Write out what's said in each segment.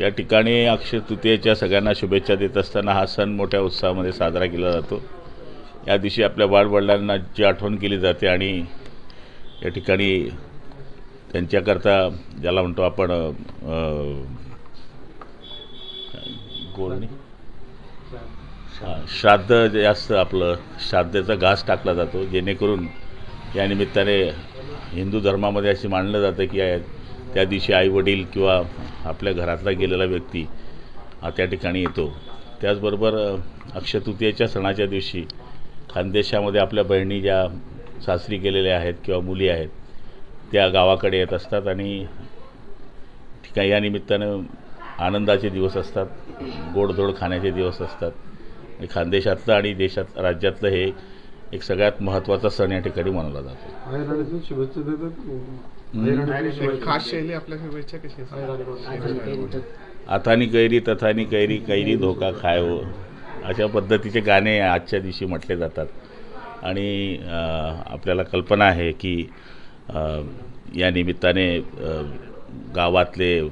या ठिकाणी अक्षय तृतीयेच्या सगळ्यांना शुभेच्छा देत असताना हा सण मोठ्या उत्साहामध्ये साजरा केला जातो. या दिवशी आपल्या वाडवडिलांना जी आठवण केली जाते आणि या ठिकाणी त्यांच्याकरता ज्याला म्हणतो आपण गोरणी? श्राद्ध जे असतं आपलं श्राद्धेचा घास टाकला जातो जेणेकरून या निमित्ताने हिंदू धर्मामध्ये असे मानलं जातं की त्या दिवशी आईवडील किंवा आपल्या घरातला गेलेला व्यक्ती हा त्या ठिकाणी येतो. त्याचबरोबर अक्षतृतीयेच्या सणाच्या दिवशी खानदेशामध्ये आपल्या बहिणी ज्या सासरी गेलेल्या आहेत किंवा मुली आहेत त्या गावाकडे येत असतात आणि ठिकाणी या निमित्तानं आनंदाचे दिवस असतात गोडधोड खाण्याचे दिवस असतात. आणि खानदेशातलं आणि देशात राज्यातलं हे एक सगळ्यात महत्त्वाचा सण या ठिकाणी मानला जातो. खास शैली आपल्या शुभेच्छा कशी? अथानी कैरी तथानी कैरी कैरी धोका खाय. हो अशा पद्धतीचे गाणे आजच्या दिवशी म्हटले जातात. आणि आपल्याला कल्पना आहे की या निमित्ताने गावातले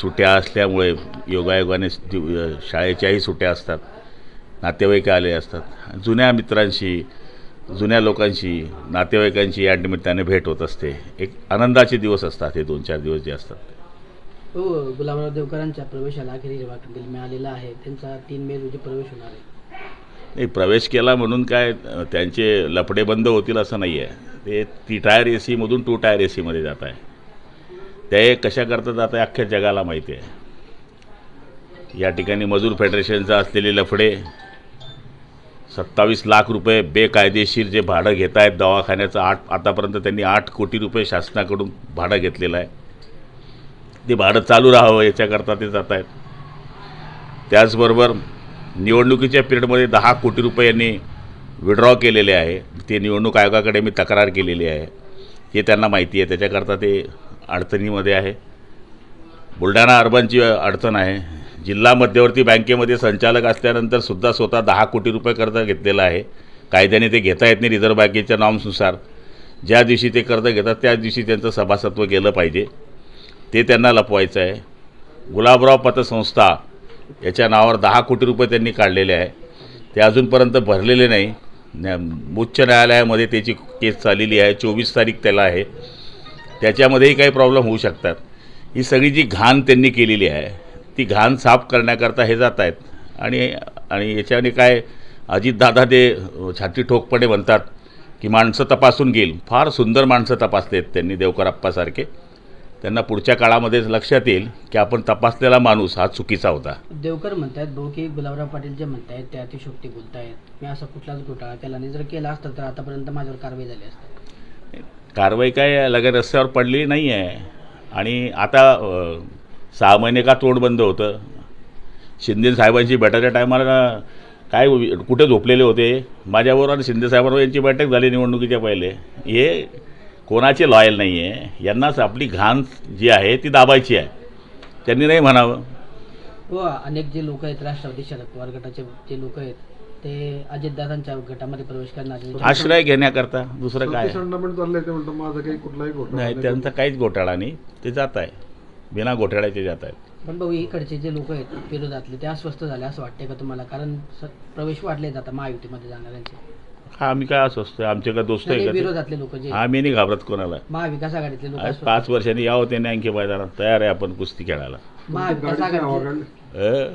सुट्या असल्यामुळे योगायोगाने शाळेच्याही सुट्या असतात. नातेवाईक आले असतात. जुन्या मित्रांशी जुन्या लोकांशी नातेवाईकांची या निमित्ताने भेट होत असते. एक आनंदाचे दिवस असतात हे दोन चार दिवस जे असतात. हो गुलाबराव देवकरांच्या प्रवेशाला अखेर हिरवा कंदील मिळालेला आहे. त्यांचा तीन मे रोजी प्रवेश होणार आहे. नाही प्रवेश केला म्हणून काय त्यांचे लफडे बंद होतील असं नाही आहे ते ती टायर ए सीमधून टू टायर ए सीमध्ये जात आहे. ते कशा करता जात आहे अख्ख्या जगाला माहिती आहे. या ठिकाणी मजूर फेडरेशनचं असलेले लफडे सत्तावीस लाख रुपये बेकायदेशीर जे भाडं घेत आहेत दवाखान्याचं आठ आतापर्यंत त्यांनी आठ कोटी रुपये शासनाकडून भाडं घेतलेलं आहे. ते भाडं चालू राहावं याच्याकरता ते जात आहेत त्याचबरोबर निवडणुकीच्या पिरियडमध्ये दहा कोटी रुपये यांनी विड्रॉ केलेले आहे. ते निवडणूक आयोगाकडे मी तक्रार केलेली आहे. हे त्यांना माहिती आहे. त्याच्याकरता ते अडचणीमध्ये आहे. बुलढाणा अर्बनची अडचण आहे. जिल्हा मध्यवर्ती बँकेमध्ये संचालक असल्यानंतर सुद्धा स्वतः दहा कोटी रुपये कर्ज घेतलेलं आहे. कायद्याने ते घेता येत नाही रिझर्व्ह बँकेच्या नॉर्म्सनुसार ज्या दिवशी ते कर्ज घेतात त्याच दिवशी त्यांचं सभासत्व केलं पाहिजे. ते त्यांना लपवायचं आहे. गुलाबराव पतसंस्था याच्या नावावर दहा कोटी रुपये त्यांनी काढलेले आहे. ते अजूनपर्यंत भरलेले नाही. न्या- उच्च न्यायालयामध्ये त्याची केस चाललेली आहे. चोवीस तारीख त्याला आहे. त्याच्यामध्येही काही प्रॉब्लेम होऊ शकतात. ही सगळी जी घाण त्यांनी केलेली आहे ती घाण साफ करण्याकरता हे जात आहेत. आणि आणि याच्याने काय अजितदादा ते छाती ठोकपणे म्हणतात की माणसं तपासून घेईल. फार सुंदर माणसं तपासलेत त्यांनी देवकरप्पासारखे त्यांना पुढच्या काळामध्ये लक्षात येईल की आपण तपासलेला माणूस हा चुकीचा होता. देवकर म्हणतायत भाऊ की गुलाबराव पाटील जे म्हणतायत ते अतिशोक्ती बोलतायत. मी असा कुठलाच घोटाळा केला नाही. जर केला असता तर आतापर्यंत माझ्यावर कारवाई झाली असते. कारवाई काय लगेच रस्त्यावर पडली नाही आहे आणि आता सहा महिने का तोंड बंद होतं? शिंदे साहेबांची बैठकीच्या टायमाला काय कुठे झोपलेले होते? माझ्याबरोबर आणि शिंदे साहेबांबरोबर यांची बैठक झाली निवडणुकीच्या पहिले. हे कोणाचे लॉयल नाही आहे यांनाच आपली घाण जी आहे ती दाबायची आहे. त्यांनी नाही म्हणावं. हो अनेक जे लोक आहेत राष्ट्रवादी शरद पवार गटाचे जे लोक आहेत ते अजितदादांच्या गटामध्ये प्रवेश करणार आश्रय घेण्याकरता दुसरं काय सतीश अंडामेंट चाललंय ते म्हणतो माझा काही कुठलाही घोटाळा नाही. त्यांचा काहीच घोटाळा नाही. ते जात आहे. बिना घोटाळ्याचे जात आहेत. पण भाऊ इकडचे जे लोक आहेत विरोधातले ते अस्वस्थ झाले असं वाटतंय का तुम्हाला? कारण स- प्रवेश वाढले आता महायुतीमध्ये जाणाऱ्यांचे. हा आम्ही काय असं असतो आमचे काय दोस्त आहे नाही, का ते? विरोधातले लोक जे आम्ही नाही घाबरत कोणाला. महाविकास आघाडीतले लोक आज पाच वर्षांनी यावं त्याने आणखी मैदानात. तयार आहे आपण कुस्ती खेळायला. महाविकास गाडीची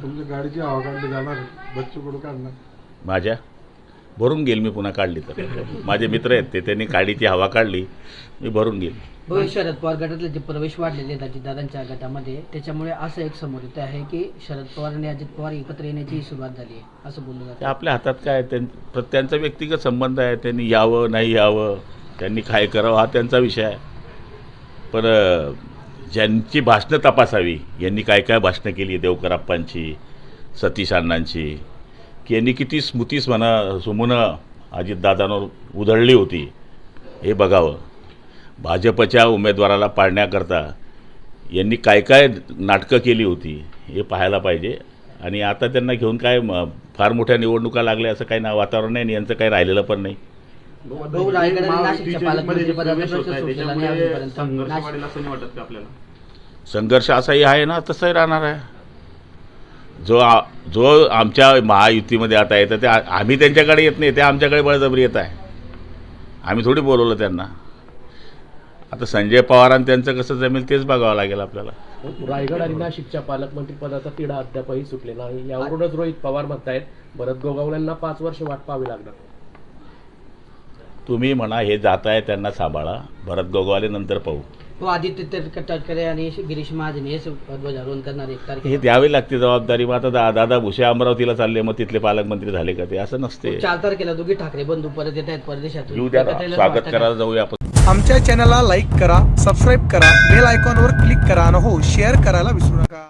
तुमच्या काढली जाणार बच्चू कडू काढणार. माझ्या? भरून घेईल मी पुन्हा काढली तर. माझे मित्र आहेत ते त्यांनी गाडीची हवा काढली मी भरून घेईल भाऊ शरद पवार गटातले जे प्रवेश वाढलेले आहेत अजितदादांच्या गटामध्ये त्याच्यामुळे असं एक समोर येत आहे की शरद पवार आणि अजित पवार एकत्र येण्याची सुरुवात झाली आहे. असं बोललं जातं. आपल्या हातात काय? त्यां प्रत्येकांचा व्यक्तिगत संबंध आहे त्यांनी यावं नाही यावं त्यांनी काय करावं हा त्यांचा विषय आहे. पण ज्यांची भाषणं तपासावी यांनी काय काय भाषणं केली देवकराप्पांची सतीश अण्णांची की यांनी किती स्मृतीस म्हणा सुमनं अजितदादांवर उधळली होती. हे बघावं. भाजपच्या उमेदवाराला पाडण्याकरता यांनी काय काय नाटकं केली होती हे पाहायला पाहिजे. आणि आता त्यांना घेऊन काय म- फार मोठ्या निवडणुका लागल्या असं काही ना वातावरण नाही आणि यांचं काही राहिलेलं पण नाही. आपल्याला? संघर्ष असाही आहे ना तसंही राहणार आहे. जो आ- जो आमच्या महायुतीमध्ये आता येतं ते आम्ही त्यांच्याकडे येत नाही ते आमच्याकडे बळजबरी येत आहे. आम्ही थोडी बोलवलं त्यांना. आता संजय पवार आणि त्यांचं कसं जमेल तेच बघावं लागेल आपल्याला. रायगड आणि नाशिकच्या पालकमंत्री पदाचा तिढा अद्यापही सुटलेला नाही. यावरूनच रोहित पवार म्हणतायत भरत गोगावलेंना पाच वर्ष वाट पाहावी लागणार. तुम्ही म्हणा हे जात आहे त्यांना सांभाळा. भरत गोगवाले नंतर पाहू. तो आदित्य तटक- तटकरे आणि गिरीश महाजन हे ध्वजारोहण करणार एक हे तारखेला द्यावी लागते जबाबदारी. मग आता दा दादा भुसे अमरावतीला चालले मग तिथले पालकमंत्री झाले का ते? असं नसते. चार तारखेला दोघी ठाकरे बंधू परत येत आहेत परदेशातून. येऊ द्या ना, एकत्र येण्याचं स्वागत वाटतं का? करायला जाऊया आपण. आमच्या चॅनलला लाईक करा सबस्क्राईब करा बेल आयकॉनवर क्लिक करा आणि हो शेअर करायला विसरू नका.